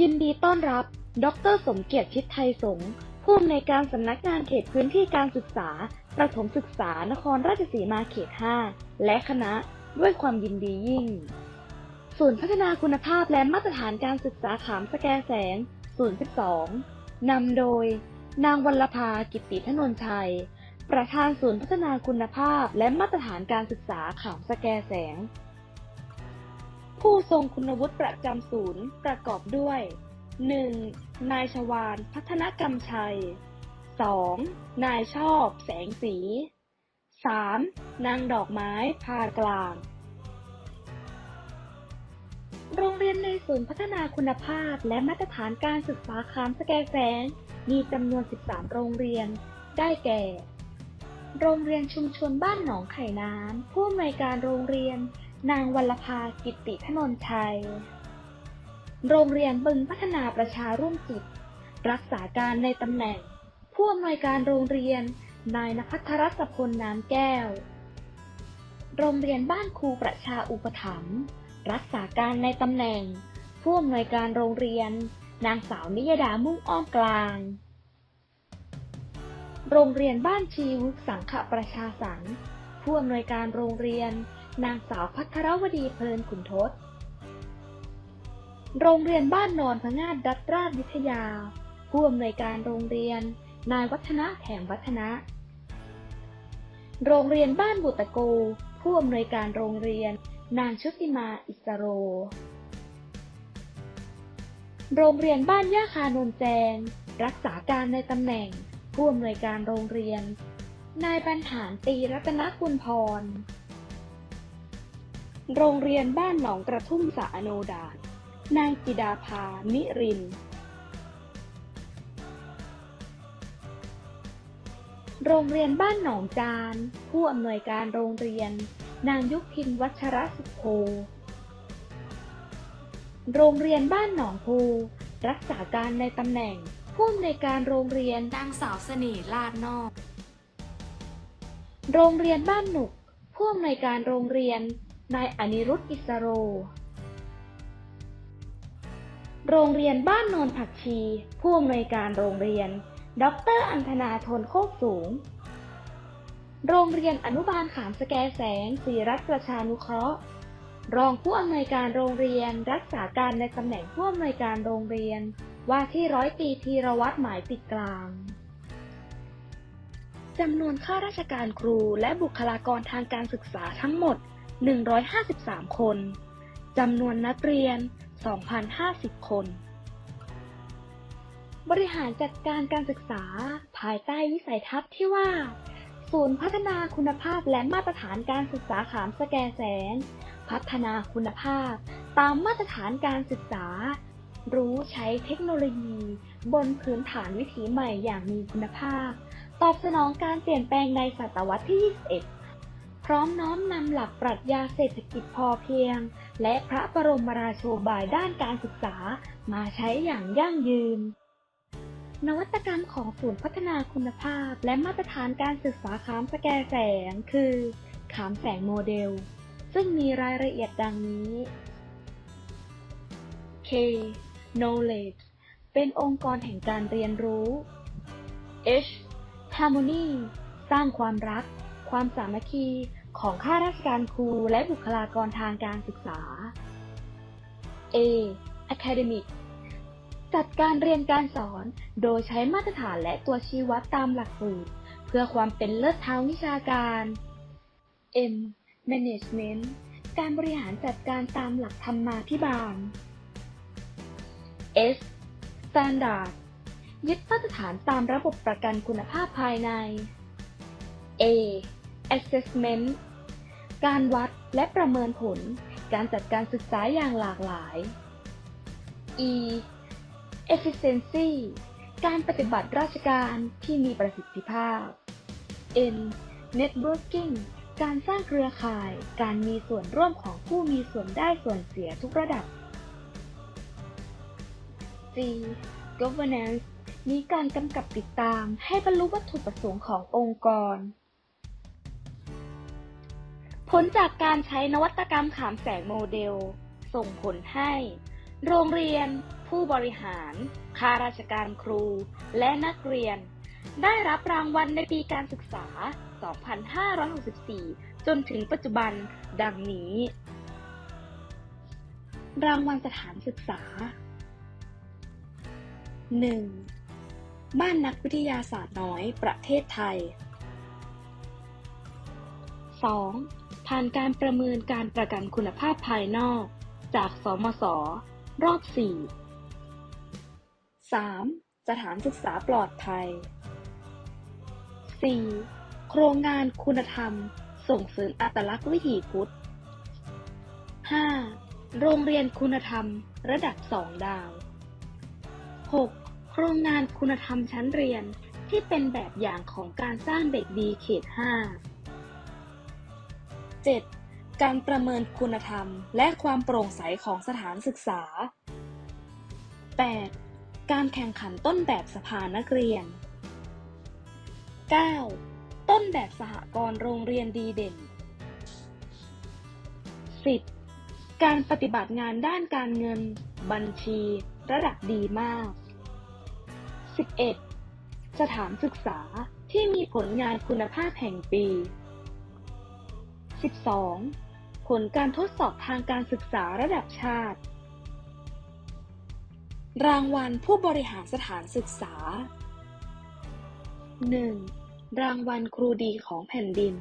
ยินดีต้อนรับ ดร สมเกียรติชิดไทยสงฆ์ผู้อำนวยการสำนักงานเขตพื้นที่การศึกษา ประถมศึกษานครราชสีมาเขต 5 และคณะด้วยความยินดียิ่ง ศูนย์พัฒนาคุณภาพและมาตรฐานการศึกษาขามสแกแสง 012 นำโดย นางวัลภากิตติธนนชัย ประธานศูนย์พัฒนาคุณภาพและมาตรฐานการศึกษาขามสแกแสง ผู้ทรงคุณวุฒิประจำศูนย์ประกอบด้วย 1. นายชวานพัฒนกรรมชัย 2. นายชอบแสงสี 3. นางดอกไม้พากลาง โรงเรียนในศูนย์พัฒนาคุณภาพและมาตรฐานการศึกษาคามสแกแสง มีจำนวน 13 โรงเรียน ได้แก่ โรงเรียนชุมชนบ้านหนองไข่น้ำผู้อำนวยการโรงเรียน นางวัลภากิตติธนนชัย โรงเรียนบึงพัฒนาประชาร่วมจิต รักษาการในตำแหน่ง ผู้อำนวยการโรงเรียน นายนภัทรสพลน้ำแก้ว โรงเรียนบ้านครูประชาอุปถัมภ์รักษาการในตำแหน่ง ผู้อำนวยการโรงเรียน นางสาวนิยดามุ่งอ้อมกลาง โรงเรียนบ้านชีวุสังขประชาสรรค์ผู้อำนวยการโรงเรียน นางสาวพัทรวดีเพลินขุนทศ โรงเรียนบ้านนอนพงาดดัดราชวิทยา ผู้อำนวยการโรงเรียน นายวัฒนะแถมวัฒนะ โรงเรียนบ้านบุตรโก ผู้อำนวยการโรงเรียน นางชุติมาอิสโร โรงเรียนบ้านย่าคานนแจง รักษาการในตำแหน่ง ผู้อำนวยการโรงเรียน นายบรรหารตีรัตนกุลพร โรงเรียนบ้านหนองกระทุ่มสาอโนดาตนางจิดาภา นิริน โรงเรียนบ้านหนองจาน ผู้อำนวยการโรงเรียน นางยุพินวัชรสุโภโรงเรียนบ้านหนองภูรักษาการในตำแหน่ง ผู้อำนวยการโรงเรียนนางสาวเสน่ห์ลาดนอก โรงเรียนบ้านหนุก ผู้อำนวยการโรงเรียน นายอนิรุตอิสโร โรงเรียนบ้านโนนผักชี ผู้อำนวยการโรงเรียน ดรอันธนาทนโคกสูง โรงเรียนอนุบาลขามสแกแสงศรีรัฐประชานุเคราะห์ รองผู้อำนวยการโรงเรียนรักษาการในตำแหน่งผู้อำนวยการโรงเรียน ว่าที่ร้อยตีธีรวัตรหมายติดกลางจำนวนข้าราชการครูและบุคลากรทางการศึกษาทั้งหมด 153 คน จำนวนนักเรียน 2,050 คน บริหารจัดการการศึกษาภายใต้วิสัยทัศน์ที่ว่า ศูนย์พัฒนาคุณภาพและมาตรฐานการศึกษาขามสแกแสง พัฒนาคุณภาพ ตามมาตรฐานการศึกษา รู้ใช้เทคโนโลยี บนพื้นฐานวิถีใหม่อย่างมีคุณภาพ ตอบสนองการเปลี่ยนแปลงในศตวรรษที่ 21 ร้อมน้อมนำหลักปรัชญาเศรษฐกิจพอเพียง และพระบรมราโชบายด้านการศึกษามาใช้อย่างยั่งยืน นวัตกรรมของศูนย์พัฒนาคุณภาพและมาตรฐานการศึกษาขามสแกแสงคือขามแสงโมเดล ซึ่งมีรายละเอียดดังนี้ K knowledge เป็นองค์กรแห่งการเรียนรู้ H harmony สร้างความรัก ความสามัคคี ของข้าราชการครูและบุคลากรทางการศึกษา A academic จัดการเรียนการสอนโดยใช้มาตรฐานและตัวชี้วัดตามหลักสูตร เพื่อความเป็นเลิศทางวิชาการ M management การบริหารจัดการตามหลักธรรมาภิบาล S standard ยึดมาตรฐานตามระบบประกันคุณภาพภายใน A assessment การวัดและประเมินผล การจัดการศึกษาอย่างหลากหลาย E efficiency การปฏิบัติราชการที่มีประสิทธิภาพ N networking การสร้างเครือข่าย การมีส่วนร่วมของผู้มีส่วนได้ส่วนเสียทุกระดับ G governance มีการกำกับติดตามให้บรรลุวัตถุประสงค์ขององค์กร ผลจากการใช้นวัตกรรมขามแสงโมเดล ส่งผลให้ โรงเรียน ผู้บริหารข้าราชการครู และนักเรียน ได้รับรางวัลในปีการศึกษา 2564 จนถึงปัจจุบันดังนี้ รางวัลสถานศึกษา 1. บ้านนักวิทยาศาสตร์น้อยประเทศไทย 2. ผ่านการประเมินการประกันคุณภาพภายนอก จากสมส รอบ 4 3. สถานศึกษาปลอดภัย 4. โครงงานคุณธรรม ส่งเสริมอัตลักษณ์วิถีพุทธ 5. โรงเรียนคุณธรรมระดับ 2 ดาว 6. โครงงานคุณธรรมชั้นเรียนที่เป็นแบบอย่างของการสร้างเด็กดีเขต 5 7. การประเมินคุณธรรม และความโปร่งใสของสถานศึกษา 8. การแข่งขันต้นแบบสภานักเรียน 9. ต้นแบบสหกรณ์โรงเรียนดีเด่น 10. การปฏิบัติงานด้านการเงิน บัญชี ระดับดีมาก 11. สถานศึกษาที่มีผลงานคุณภาพแห่งปี 12. ผลการทดสอบทางการศึกษาระดับชาติ รางวัลผู้บริหารสถานศึกษา 1. รางวัลครูดีของแผ่นดิน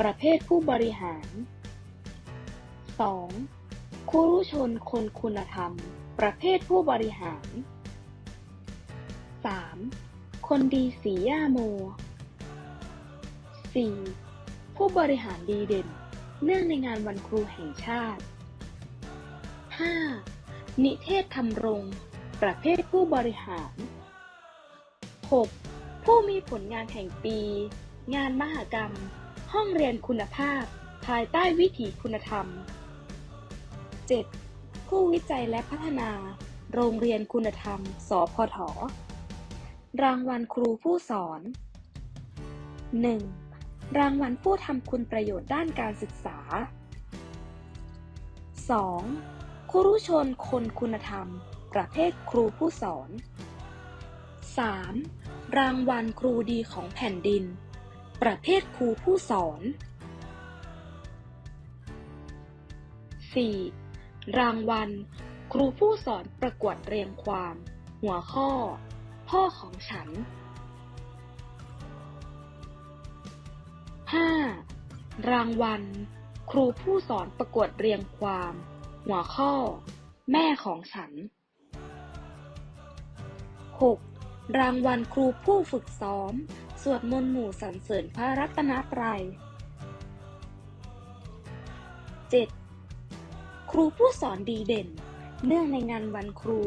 ประเภทผู้บริหาร 2. ครูรุชนคนคุณธรรม ประเภทผู้บริหาร 3. คนดีสีย่าโม 4. ผู้บริหารดีเด่น เนื่องในงานวันครูแห่งชาติ 5. นิเทศทำรง ประเภทผู้บริหาร 6. ผู้มีผลงานแห่งปี งานมหกรรม ห้องเรียนคุณภาพ ภายใต้วิถีคุณธรรม 7. ผู้วิจัยและพัฒนา โรงเรียนคุณธรรม สพทรางวัลครูผู้สอน 1. รางวัลผู้ทำคุณประโยชน์ด้านการศึกษา 2. ครูชนคนคุณธรรม ประเภทครูผู้สอน 3. รางวัลครูดีของแผ่นดิน ประเภทครูผู้สอน 4. รางวัล ครูผู้สอนประกวดเรียงความ หัวข้อ พ่อของฉัน 5. รางวัล ครูผู้สอนประกวดเรียงความ หัวข้อ แม่ของฉัน 6. รางวัลครูผู้ฝึกซ้อม สวดมนต์หมู่สรรเสริญพระรัตนตรัย 7. ครูผู้สอนดีเด่น เนื่องในงานวันครู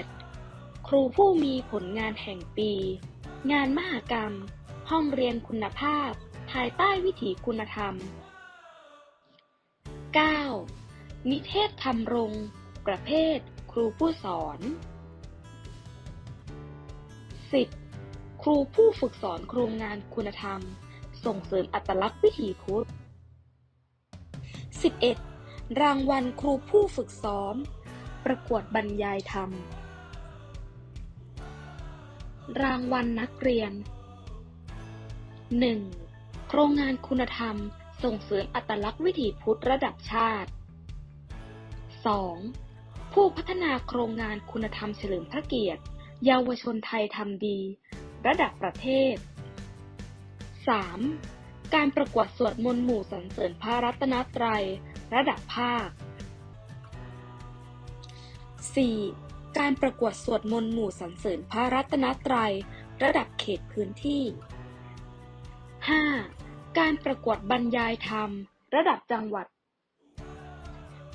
8. ครูผู้มีผลงานแห่งปี งานมหกรรม ห้องเรียนคุณภาพ ภายใต้วิถีคุณธรรม 9. นิเทศทำรง ประเภท ครูผู้สอน 10. ครูผู้ฝึกสอนโครงงานคุณธรรม ส่งเสริมอัตลักษณ์วิถีพุทธ 11. รางวัลครูผู้ฝึกซ้อม ประกวดบรรยายธรรม รางวัลนักเรียน 1. โครงงานคุณธรรมส่งเสริมอัตลักษณ์วิถีพุทธระดับชาติ 2. ผู้พัฒนาโครงงานคุณธรรมเฉลิมพระเกียรติ เยาวชนไทยทำดี ระดับประเทศ 3. การประกวดสวดมนต์หมู่สรรเสริญพระรัตนตรัย ระดับภาค 4. การประกวดสวดมนต์หมู่สรรเสริญพระรัตนตรัย ระดับเขตพื้นที่ 5. การประกวดบรรยายธรรม ระดับจังหวัด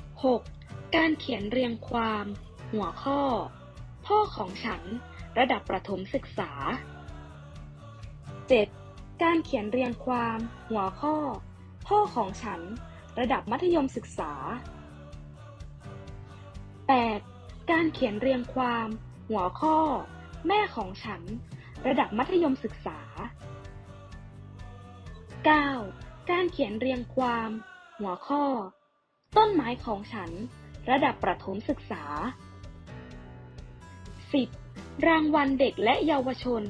6. การเขียนเรียงความ หัวข้อ พ่อของฉัน ระดับประถมศึกษา 7. การเขียนเรียงความ หัวข้อ พ่อของฉัน ระดับมัธยมศึกษา 8. การเขียนเรียงความ หัวข้อ แม่ของฉัน ระดับมัธยมศึกษา 9. การเขียนเรียงความ หัวข้อ ต้นไม้ของฉัน ระดับประถมศึกษา 10. รางวัลเด็กและเยาวชน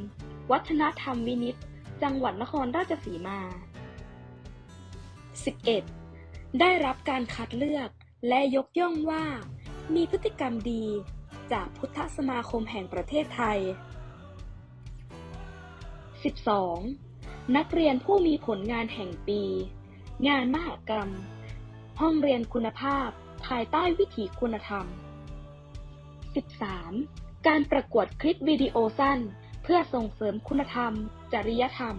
วัฒนธรรมวินิต จังหวัดนครราชสีมา 11. ได้รับการคัดเลือกและยกย่องว่า มีพฤติกรรมดี จากพุทธสมาคมแห่งประเทศไทย 12. นักเรียนผู้มีผลงานแห่งปี งานมหกรรม ห้องเรียนคุณภาพ ภายใต้วิถีคุณธรรม 13. การประกวดคลิปวิดีโอสั้น เพื่อส่งเสริมคุณธรรม จริยธรรม